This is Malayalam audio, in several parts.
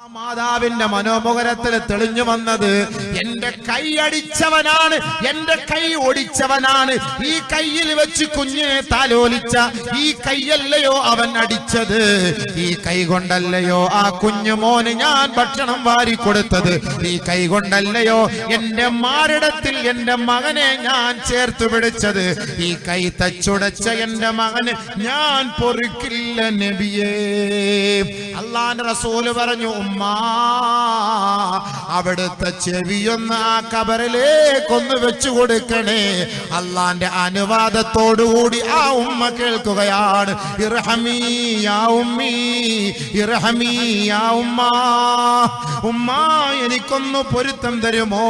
ആ മാതാവിന്റെ മനോമുഖരത്തിൽ തെളിഞ്ഞു വന്നത് എന്റെ കൈ അടിച്ചവനാണ് എന്റെ കൈ ഓടിച്ചവനാണ്. ഈ കയ്യിൽ വെച്ച് കുഞ്ഞിനെ താലോലിച്ച ഈ കൈയല്ലയോ അവൻ അടിച്ചത്? ഈ കൈ കൊണ്ടല്ലയോ ആ കുഞ്ഞു മോന് ഞാൻ ഭക്ഷണം വാരി കൊടുത്തത്? ഈ കൈ കൊണ്ടല്ലയോ എന്റെ മാരടത്തിൽ എന്റെ മകനെ ഞാൻ ചേർത്ത് പിടിച്ചത്? ഈ കൈ തച്ചുടച്ച എന്റെ മകന് ഞാൻ പൊറുക്കില്ല നബിയേ. അള്ളാന്റെ റസൂൽ പറഞ്ഞു അവിടുത്തെ ചെവിയൊന്ന് ആ കബറിലേക്കൊന്ന് വെച്ചു കൊടുക്കണേ. അള്ളാന്റെ അനുവാദത്തോടുകൂടി ആ ഉമ്മ കേൾക്കുകയാണ്. ഉമ്മീ ഉമ്മ. ഉമ്മ എനിക്കൊന്ന് പൊരുത്തം തരുമോ?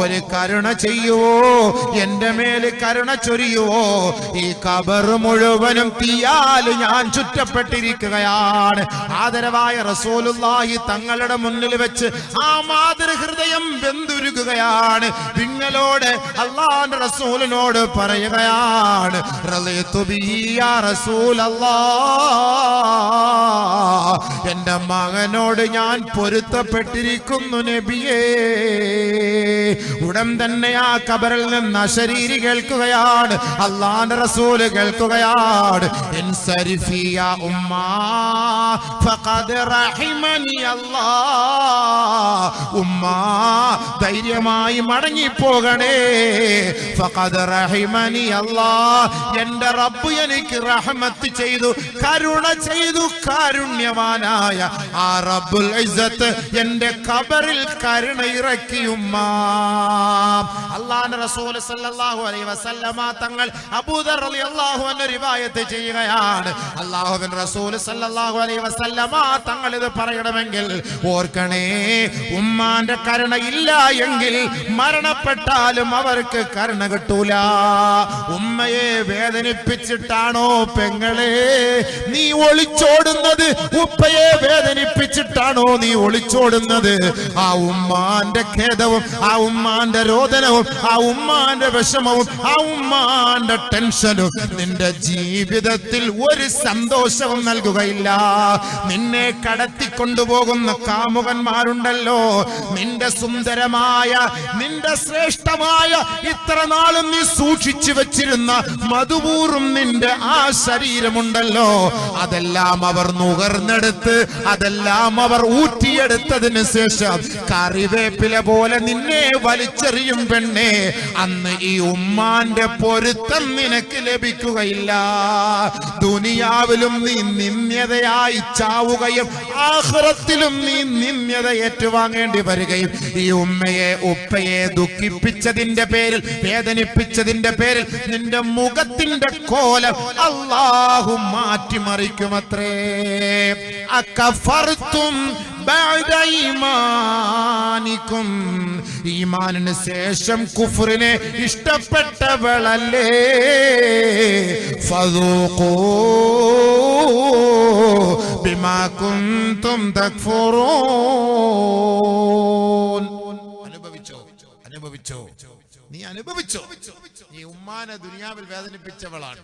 ഒരു കരുണ ചെയ്യുവോ? എന്റെ മേൽ കരുണ ചൊരിയുവോ? ഈ കബർ മുഴുവനും തീയാൽ ഞാൻ ചുറ്റപ്പെട്ടിരിക്കുകയാണ്. ആദരവായ റസൂലുള്ളാഹി തങ്ങളുടെ മുന്നിൽ വെച്ച് ആ മാതൃഹൃദയം വെന്തുരുകുകയാണ്. നിങ്ങളോട് അള്ളാന്റെ റസൂലിനോട് പറയുകയാണ്. എന്റെ മകനോട് ഞാൻ പൊരുത്തപ്പെട്ടിരിക്കുന്നു നബിയേ. ഉടൻ തന്നെ ആ കബറിൽ നിന്ന് അശരീരി കേൾക്കുകയാണ്. അള്ളാന്റെ റസൂൽ കേൾക്കുകയാണ്. ഉമ്മ ഉമ്മ ധൈര്യമായി മടങ്ങിപ്പോകണേ. റഹിമനി അല്ലാഹ് എന്റെ റബ്ബ് എനിക്ക് റഹ്മത്ത് ചെയ്തു കരുണ ചെയ്തു കാരുണ്യവാനായ ആ റബ്ബുൽ ഇസ്സത്ത് എന്റെ കബറിൽ കരുണ ഇറക്കി ഉമ്മ. അള്ളാഹുവിന്റെ റസൂൽ സല്ലല്ലാഹു അലൈഹി വസല്ലമ തങ്ങൾ അബൂദർ റളിയല്ലാഹു അൻഹു റിവായത്ത് ചെയ്യുകയാണ്. അള്ളാഹുവിന്റെ റസൂൽ സല്ലല്ലാഹു അലൈഹി വസല്ലമ തങ്ങൾ ഇത് പറയണമെങ്കിൽ ഓർക്കണേ ഉമ്മാന്റെ കരുണ ഇല്ല എങ്കിൽ മരണപ്പെട്ടാലും അവർക്ക് കരുണ കിട്ടൂല. ഉമ്മയെ വേദനിപ്പിച്ചിട്ടാണോ പെങ്ങളെ? നീ ഒളിച്ചോടുന്നത് ഉപ്പയെ വേദനിപ്പിച്ചിട്ടാണോ നീ ഒളിച്ചോടുന്നത്? ആ ഉമ്മാന്റെ ഖേദവും ആ ഉമ്മാന്റെ രോദനവും ആ ഉമ്മാന്റെ വിഷമവും ആ ഉമ്മാന്റെ ടെൻഷനും നിന്റെ ജീവിതത്തിൽ ഒരു സന്തോഷവും നൽകുകയില്ല. നിന്നെ കടത്തിക്കൊണ്ടുപോകുന്ന കാമുകന്മാരുണ്ടല്ലോ. നിന്റെ സുന്ദരമായ നിന്റെ ശ്രേഷ്ഠമായ ഇത്ര നാളും നീ സൂക്ഷിച്ചു വെച്ചിരുന്ന മധുപൂറും നിന്റെ ആ ശരീരമുണ്ടല്ലോ. അതെല്ലാം അവർ നുകർന്നെടുത്ത് അതെല്ലാം അവർ ഊറ്റിയെടുത്തതിന് ശേഷം കറിവേപ്പില പോലെ നിന്നെ വലിച്ചെറിയും പെണ്ണെ അന്ന് ഈ ഉമ്മാന്റെ പൊരുത്തം നിനക്ക് ലഭിക്കുകയില്ല. ദുനിയാവിലും നീ നിന്ദ്യതയായി ചാവുകയും ആഹ്റത്തിലും നീ നിന്ദ്യത ഏറ്റുവാങ്ങേണ്ടി വരികയും ഈ ഉമ്മയെ ഉപ്പയെ ദുഃഖിപ്പിച്ചതിന്റെ പേരിൽ വേദനിപ്പിച്ചതിന്റെ പേരിൽ നിന്റെ മുഖത്തിന്റെ കോലം അള്ളാഹു മാറ്റിമറിക്കുമത്രേ. ഈമാനിക്കും ഈമാനിന് ശേഷം കുഫറിനെ ഇഷ്ടപ്പെട്ടവളല്ലേ? ഫദൂഖൂ ബിമാ കുന്തും തക്ഫുറൂൻ. അനുഭവിച്ചോ? അനുഭവിച്ചോ? നീ അനുഭവിച്ചോ? നീ ഉമ്മാനെ ദുനിയാവിൽ വേദനിപ്പിച്ചവളാണ്.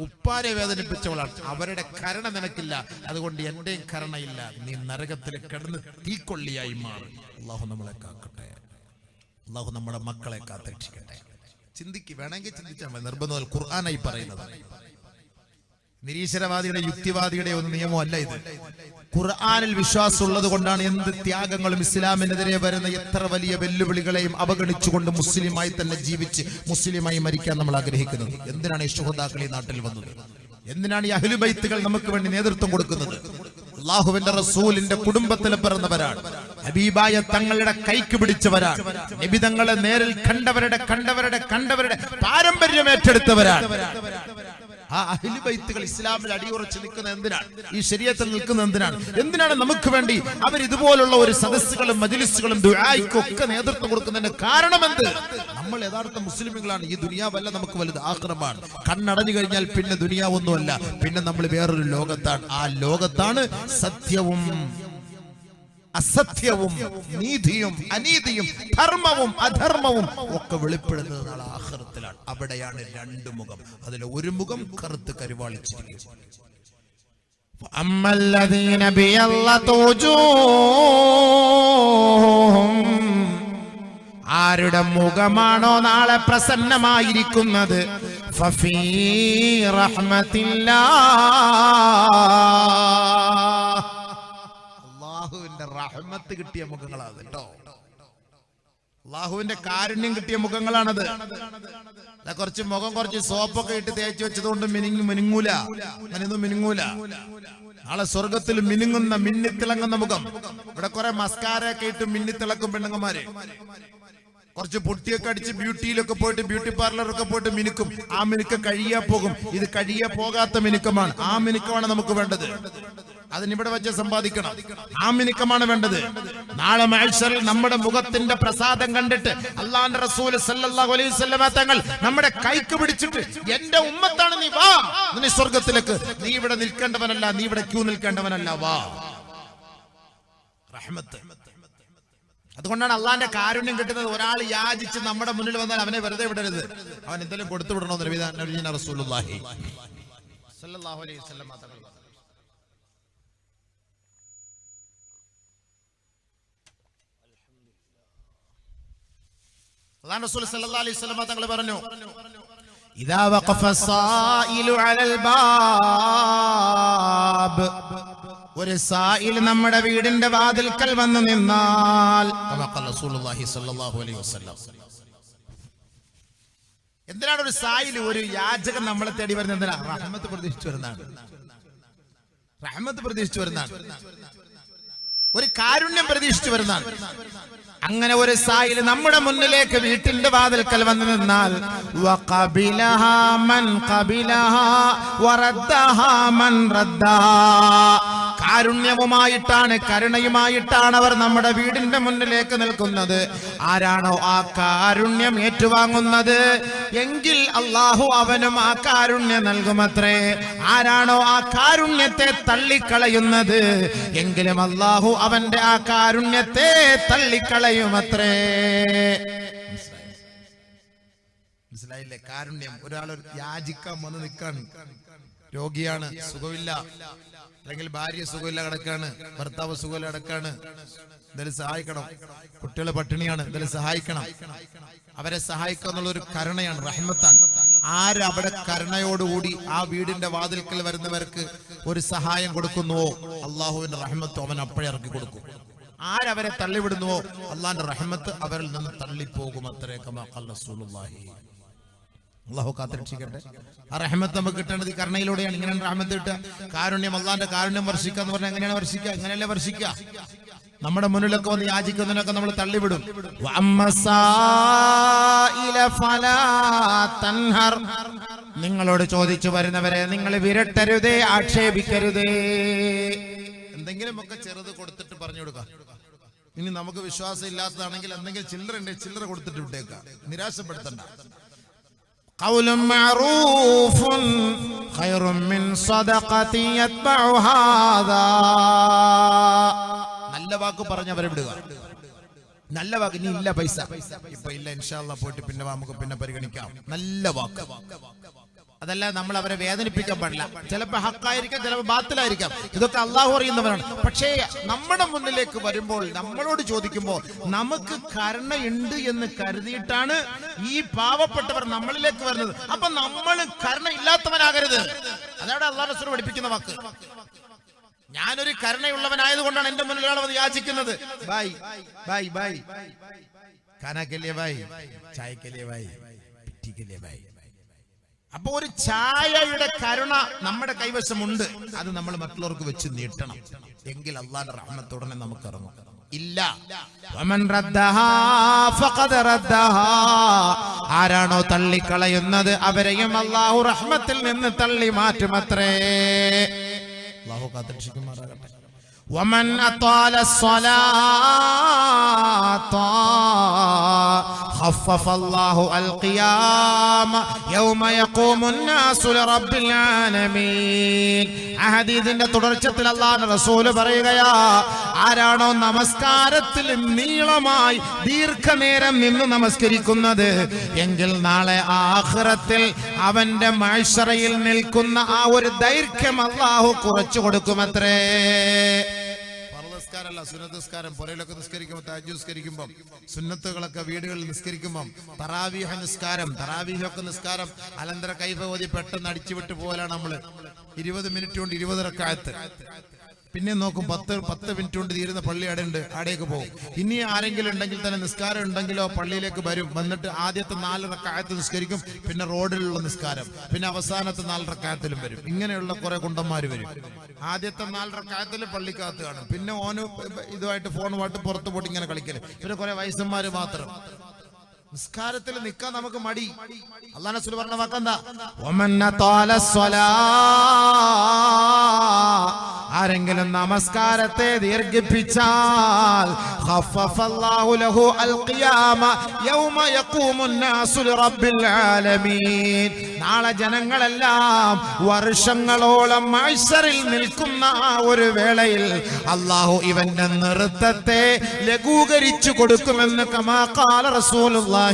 ഉപ്പാരെ വേദനിപ്പിച്ചവളാണ്. അവരുടെ കരണ നിനക്കില്ല. അതുകൊണ്ട് എന്റെയും കരണയില്ല. നീ നരകത്തിൽ കിടന്ന് തീക്കൊള്ളിയായി മാറും. അള്ളാഹു നമ്മളെ കാക്കട്ടെ. അള്ളാഹു നമ്മുടെ മക്കളെ കാത്തരക്ഷിക്കട്ടെ. ചിന്തിക്ക് വേണമെങ്കിൽ ചിന്തിച്ചാൽ മതി. നിർബന്ധം ഖുർആനായി പറയുന്നത്. നിരീശ്വരവാദിയുടെ യുക്തിവാദിയുടെ ഒരു നിയമമല്ല ഇത്. ഖുർആനിൽ വിശ്വാസമുള്ളത് കൊണ്ടാണ് എന്ത് ത്യാഗങ്ങളും ഇസ്ലാമിനെതിരെ വരുന്ന എത്ര വലിയ വെല്ലുവിളികളെയും അവഗണിച്ചുകൊണ്ട് മുസ്ലിമായി തന്നെ ജീവിച്ച് മുസ്ലിമായി മരിക്കാൻ നമ്മൾ ആഗ്രഹിക്കുന്നത്. എന്തിനാണ് ഈ ശുഹദാക്കൾ ഈ നാട്ടിൽ വന്നത്? എന്തിനാണ് ഈ അഹ്ലുബൈത്തുകൾ നമുക്ക് വേണ്ടി നേതൃത്വം കൊടുക്കുന്നത്? അള്ളാഹുവിന്റെ റസൂലിന്റെ കുടുംബത്തിൽ പിറന്നവരാണ്. ഹബീബായ തങ്ങളുടെ കൈക്ക് പിടിച്ചവരാണ്. നബിതങ്ങളെ നേരിൽ കണ്ടവരുടെ കണ്ടവരുടെ കണ്ടവരുടെ പാരമ്പര്യം ഏറ്റെടുത്തവരാണ്. ആ അഹിലുബൈത്തുകൾ ഇസ്ലാമിൽ അടിയുറച്ച് നിൽക്കുന്ന എന്തിനാണ്? ഈ ശരീരത്തിൽ നിൽക്കുന്ന എന്തിനാണ്? എന്തിനാണ്? നമുക്ക് വേണ്ടി അവർ ഇതുപോലുള്ള ഒരു സദസ്സുകളും മജിലിസുകളും ഒക്കെ നേതൃത്വം കൊടുക്കുന്നതിന് കാരണം എന്ത്? നമ്മൾ യഥാർത്ഥ മുസ്ലിമുകളാണ്. ഈ ദുനിയാവല്ല നമുക്ക് വലുത് ആക്രമാണ് കണ്ണടഞ്ഞു കഴിഞ്ഞാൽ പിന്നെ ദുനിയാവൊന്നുമല്ല പിന്നെ നമ്മൾ വേറൊരു ലോകത്താണ്. ആ ലോകത്താണ് സത്യവും. അസത്യവും നീതിയും അനീതിയും ധർമ്മവും അധർമ്മവും ഒക്കെ വെളിപ്പെടുന്നത് നാളെ ആഹൃത്തിലാണ് അവിടെയാണ് രണ്ട് മുഖം. അതിൽ ഒരു മുഖം കറുത്ത് കരുവാളിച്ചിരിക്കും أما الذين بيضت ആരുടെ മുഖമാണോ നാളെ പ്രസന്നമായിരിക്കുന്നത്? ഫഫീ റഹ്മത്തില്ലാ. കിട്ടിയ മുഖങ്ങളാണ് കേട്ടോ. അള്ളാഹുവിന്റെ കാരുണ്യം കിട്ടിയ മുഖങ്ങളാണത്. കുറച്ച് മുഖം കുറച്ച് സോപ്പൊക്കെ ഇട്ട് തേച്ച് വെച്ചതുകൊണ്ട് മിനിങ്ങി മിനുങ്ങൂല. അങ്ങനെയൊന്നും മിനുങ്ങൂല. നാളെ സ്വർഗത്തിൽ മിനുങ്ങുന്ന മിന്നിത്തിളങ്ങുന്ന മുഖം. ഇവിടെ കുറെ മസ്കാര ഒക്കെ ഇട്ട് മിന്നിത്തിളക്കും പെണ്ണുങ്ങന്മാര്. കുറച്ച് പൊട്ടിയൊക്കെ അടിച്ച് ബ്യൂട്ടിയിലൊക്കെ പോയിട്ട് ബ്യൂട്ടി പാർലറൊക്കെ പോയിട്ട് മിനുക്കും. ആ മിനുക്ക് കഴിയാ പോകും. ഇത് കഴിയാ പോകാത്ത മിനുക്കമാണ്. ആ മിനുക്കമാണ് നമുക്ക് വേണ്ടത്. അതിനിവിടെ വെച്ച് സമ്പാദിക്കണം. ആ മിനുക്കമാണ് വേണ്ടത്. നാളെ മാഴ്സറിൽ നമ്മുടെ മുഖത്തിന്റെ പ്രസാദം കണ്ടിട്ട് അള്ളാന്റെ റസൂൽ സല്ലല്ലാഹു അലൈഹി വസല്ലമ തങ്ങൾ നമ്മുടെ കൈക്ക് പിടിച്ചിട്ട് എന്റെ ഉമ്മത്താണ് നീ വാ നീ സ്വർഗത്തിലേക്ക് നീ ഇവിടെ നിൽക്കേണ്ടവനല്ല നീ ഇവിടെ ക്യൂ നിൽക്കേണ്ടവനല്ല വാ. റഹ്മത്ത്. അതുകൊണ്ടാണ് അള്ളാന്റെ കാരുണ്യം കിട്ടുന്നത് ഒരാൾ യാചിച്ച് നമ്മുടെ മുന്നിൽ വന്നാൽ അവനെ വെറുതെ വിടരുത്. അവൻ എന്തെങ്കിലും കൊടുത്തു വിടണമെന്ന് റസൂലുള്ളാഹി. സല്ലല്ലാഹു അലൈഹി വസല്ലം തങ്ങൾ അള്ളാഹ് റസൂൽ സല്ലല്ലാഹു അലൈഹി വസല്ലം തങ്ങൾ പറഞ്ഞു ഇദാ വഖഫ സായിലു അലൽ ബാബ്. ഒരു സായിൽ നമ്മുടെ വീടിന്റെ വാതിൽക്കൽ വന്നു നിന്നാൽ റസൂലുള്ളാഹി സ്വല്ലല്ലാഹു അലൈഹി വസല്ലം. എന്തിനാണ് ഒരു സായിൽ ഒരു യാചകൻ നമ്മളെ തേടി വരുന്നത്? എന്തിനാ? റഹ്മത്ത് പ്രതീക്ഷിച്ചു വരുന്നതാണ്. റഹ്മത്ത് പ്രതീക്ഷിച്ചു വരുന്നതാണ്. ഒരു കാരുണ്യം പ്രതീക്ഷിച്ചു വരുന്നതാണ് അങ്ങനെ ഒരു സായിൽ നമ്മുടെ മുന്നിലേക്ക് വീട്ടിന്റെ വാതിൽക്കൽ വന്നു നിന്നാൽ വഖബിലഹാ മൻ ഖബിലഹാ വറദ്ദഹാ മൻ റദ്ദഹാ. കാരുണ്യവുമായിട്ടാണ് കരുണയുമായിട്ടാണ് അവർ നമ്മുടെ വീടിന്റെ മുന്നിലേക്ക് നിൽക്കുന്നത്. ആരാണോ ആ കാരുണ്യം ഏറ്റുവാങ്ങുന്നത്? എങ്കിൽ അള്ളാഹു അവനും ആ കാരുണ്യം നൽകുമത്രേ. ആരാണോ ആ കാരുണ്യത്തെ തള്ളിക്കളയുന്നത്? എങ്കിലും അള്ളാഹു അവന്റെ ആ കാരുണ്യത്തെ തള്ളിക്കളയുമത്രേ. മനസ്സിലായില്ലേ? കാരുണ്യം. ഒരാൾ യാചിക്കാൻ വന്ന് നിൽക്കാണ്. രോഗിയാണ് സുഖമില്ല. അല്ലെങ്കിൽ ഭാര്യ സുഖമില്ല കിടക്കാണ് ഭർത്താവ് സുഖമില്ല കിടക്കാണ്. എന്തായാലും സഹായിക്കണം. കുട്ടികളെ പട്ടിണിയാണ് എന്തായാലും സഹായിക്കണം. അവരെ സഹായിക്കുക എന്നുള്ള ഒരു കരുണയാണ് റഹ്മത്താണ്. ആരവിടെ കരുണയോടുകൂടി ആ വീടിന്റെ വാതിൽക്കൽ വരുന്നവർക്ക് ഒരു സഹായം കൊടുക്കുന്നുവോ അള്ളാഹുവിന്റെ റഹ്മത്ത് അവൻ അപ്പോഴേ ഇറക്കി കൊടുക്കും. ആരവരെ തള്ളിവിടുന്നുവോ അള്ളാന്റെ റഹ്മത്ത് അവരിൽ നിന്ന് തള്ളിപ്പോകും അത്രേ കമാ ഖാല റസൂലുള്ളാഹി. അള്ളാഹു കാത്തിരക്ഷിക്കട്ടെ. ആ റഹ്മത്ത് നമുക്ക് കിട്ടേണ്ടത് ഈ കരുണയിലൂടെയാണ്. ഇങ്ങനെ റഹ്മത്ത് കിട്ടുക. കാരുണ്യം അള്ളാന്റെ കാരുണ്യം വർഷിക്കുക എന്ന് പറഞ്ഞാൽ എങ്ങനെയാണ് വർഷിക്കുക? എങ്ങനെയല്ലേ വർഷിക്കുക? നമ്മുടെ മുന്നിലൊക്കെ വന്ന് യാചിക്കുന്നതിനൊക്കെ നമ്മൾ തള്ളിവിടും. നിങ്ങളോട് ചോദിച്ചു വരുന്നവരെ നിങ്ങൾ വിരട്ടരുതേ ആക്ഷേപിക്കരുതേ. എന്തെങ്കിലും ഒക്കെ ചെറുത് കൊടുത്തിട്ട് പറഞ്ഞു കൊടുക്കാം. ഇനി നമുക്ക് വിശ്വാസം ഇല്ലാത്തതാണെങ്കിൽ എന്തെങ്കിലും ചില്ലറ ഉണ്ടെങ്കിൽ ചില്ലറ കൊടുത്തിട്ട് വിട്ടേക്കാം നിരാശപ്പെടുത്തണ്ട. قول معروف خير من صدقة يتبعها هذا നല്ല വാക്ക് പറഞ്ഞവരെ വിടുക നല്ല വാക്ക് ഇനി ഇല്ല പൈസ ഇപ്പൊ ഇല്ല ഇൻഷാല്ല പോയിട്ട് പിന്നെ വാ, നമുക്ക് പിന്നെ പരിഗണിക്കാം നല്ല വാക്ക് അതല്ല നമ്മൾ അവരെ വേദനിപ്പിക്കാൻ പാടില്ല. ചിലപ്പോൾ ഹക്കായിരിക്കാം ചിലപ്പോൾ ബാത്തിലായിരിക്കാം. ഇതൊക്കെ അള്ളാഹു അറിയുന്നവരാണ്. പക്ഷേ നമ്മുടെ മുന്നിലേക്ക് വരുമ്പോൾ നമ്മളോട് ചോദിക്കുമ്പോൾ നമുക്ക് കരുണയുണ്ട് എന്ന് കരുതിയിട്ടാണ് ഈ പാവപ്പെട്ടവർ നമ്മളിലേക്ക് വരുന്നത്. അപ്പൊ നമ്മൾ കരുണ ഇല്ലാത്തവനാകരുത്. അതാണ് അള്ളാഹു റസൂൽ പഠിപ്പിക്കുന്ന വാക്ക്. ഞാനൊരു കരുണയുള്ളവനായത് കൊണ്ടാണ് എന്റെ മുന്നിൽ ഒരാൾ വന്ന് യാചിക്കുന്നത്. ബൈ ബൈ ബൈ. ഖാനാക്കല്ലേ ബൈ ചായക്കല്ലേ ബൈ പിറ്റിക്കല്ലേ ബൈ. അപ്പൊ ഒരു ഛായയുടെ കരുണ നമ്മുടെ കൈവശമുണ്ട്. അത് നമ്മൾ മറ്റുള്ളവർക്ക് വെച്ച് നീട്ടണം. എങ്കിൽ അള്ളാന്റെ റഹ്മത്തുടനെ നമുക്ക് ഇറങ്ങും. ഇല്ല. ആരാണോ തള്ളിക്കളയുന്നത് അവരെയും അള്ളാഹു റഹ്മത്തിൽ നിന്ന് തള്ളി മാറ്റുമത്രേ അള്ളാഹു കാത്തിരക്ഷിക്കുമാറാകട്ടെ. ومن أطال الصلاة خفف الله القيام يوم يقوم الناس لرب العالمين ആ ഹദീസിന്റെ തുടർച്ചത്തിൽ അള്ളാഹ് റസൂല് പറയുകയാ ആരാണോ നമസ്കാരത്തിൽ നീളമായി ദീർഘനേരം നിന്ന് നമസ്കരിക്കുന്നത് എങ്കിൽ നാളെ ആഖിറത്തിൽ അവന്റെ മൈഷറയിൽ നിൽക്കുന്ന ആ ഒരു ദൈർഘ്യം അള്ളാഹു കുറച്ചു കൊടുക്കുമത്രേ ഫർദസ്കാരല്ല സുന്നത്ത് നിസ്കാരം പുരയിലൊക്കെ നിസ്കരിക്കുമ്പോൾ താജ് നിസ്കരിക്കുമ്പോൾ സുന്നത്തുകളൊക്കെ വീടുകളിൽ നിസ്കരിക്കുമ്പോൾ തറാവീഹ നിസ്കാരം തറാവീഹൊക്കെ നിസ്കാരം അലന്തര കൈഫ പെട്ടെന്ന് അടിച്ചുവിട്ട് പോലാണ് നമ്മൾ. ഇരുപത് മിനിറ്റ് കൊണ്ട് ഇരുപത് റക്കായത്ത്. പിന്നെ നോക്കും പത്ത് പത്ത് മിനിറ്റ് കൊണ്ട് തീരുന്ന പള്ളി അവിടെ ഉണ്ട് അവിടേക്ക് പോകും. ഇനി ആരെങ്കിലും ഉണ്ടെങ്കിൽ തന്നെ നിസ്കാരം ഉണ്ടെങ്കിലോ പള്ളിയിലേക്ക് വരും. വന്നിട്ട് ആദ്യത്തെ നാല് റക്കായത്ത് നിസ്കരിക്കും പിന്നെ റോഡിലുള്ള നിസ്കാരം പിന്നെ അവസാനത്തെ നാല് റക്കായത്തിലും വരും. ഇങ്ങനെയുള്ള കുറെ കുണ്ടന്മാർ വരും. ആദ്യത്തെ നാല് റക്കായത്തിൽ പള്ളിക്കകത്ത് കാണും. പിന്നെ ഓന് ഇതുമായിട്ട് ഫോണുമായിട്ട് പുറത്തു പോയിട്ട് ഇങ്ങനെ കളിക്കൽ. പിന്നെ കുറെ വയസ്സന്മാർ മാത്രം. നിസ്കാരത്തിൽ നിൽക്കാൻ നമുക്ക് മടി. അള്ളാഹ് പറഞ്ഞ വാക്കെന്താ ആരെങ്കിലും നമസ്കാരത്തെ ദീർഘിപ്പിച്ചാൽ യൗമ നാളെ ജനങ്ങളെല്ലാം വർഷങ്ങളോളം മത്സറിൽ നിൽക്കുന്ന ആ ഒരു വേളയിൽ അള്ളാഹു ഇവന്റെ നൃത്തത്തെ ലഘൂകരിച്ചു കൊടുക്കുമെന്ന് കമാ ഖാല റസൂലുള്ളാഹി